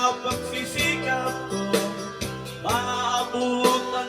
pagsisikap ko, maabutan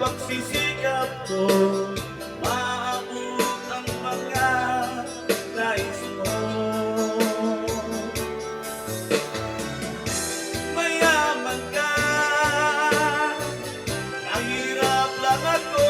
pagsisikap ko Maabot ang mga nais mo. Mayaman ka Nahirap lang ako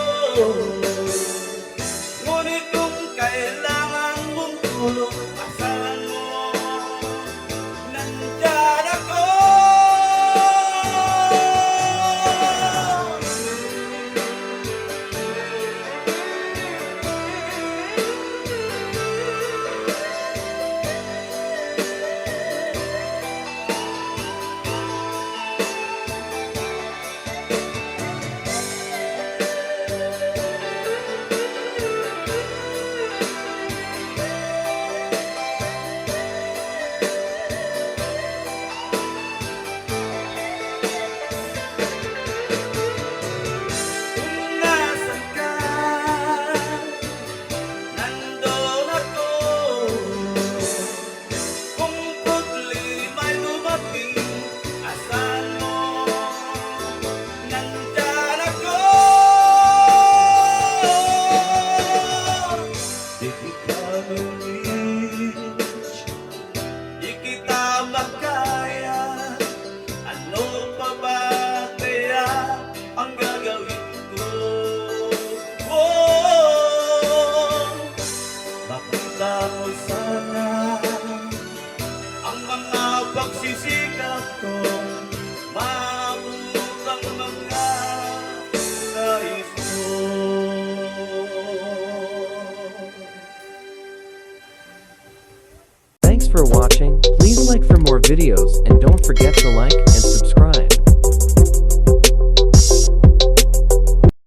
For watching, please like for more videos and don't forget to like and subscribe.